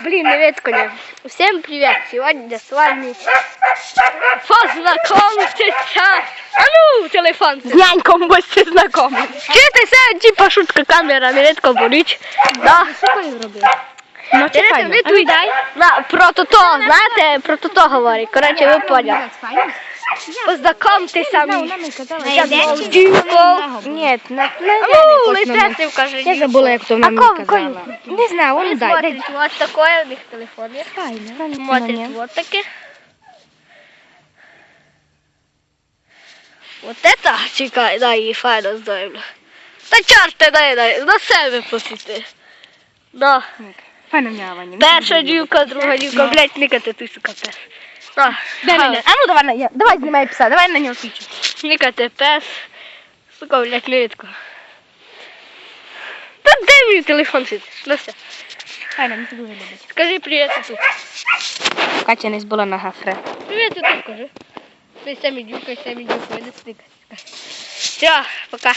Блин, не видно. Всем привет! Сегодня с вами познакомьтеся. А ну, телефон. З няньком будьте знайомі. Читайся, типа шутка камера, видно боліч. Да. Ну, Дивіться, ви тут на, про то, знаєте, про то говорить. Коротше, ви поняли. Познакомтеся мені. Ні, на ну, вкажи. Я забула, як то вона мені казала. Не знаю, Вони он дай. вот такое у них телефон є. Смотрит вот таке. Вот это, чекай, дай її файно здоровлю. Та чорти, дай, дай, на себе посвіти. Да. Файно м'явані. Перша дівка, друга дівка, блядь, никати ти, сука. Дай мене. А ну давай на я. Давай знімай пса, давай на нього свічу. Никати пес. Сука, блядь, видко. Та де мій телефон сидить? Ну все. Файно, мені це любить. Скажи привіт тут. Катя не була на гафре. Привіт тут скажи. Ти самі дюка, самі дюка, не стикай. Все, пока.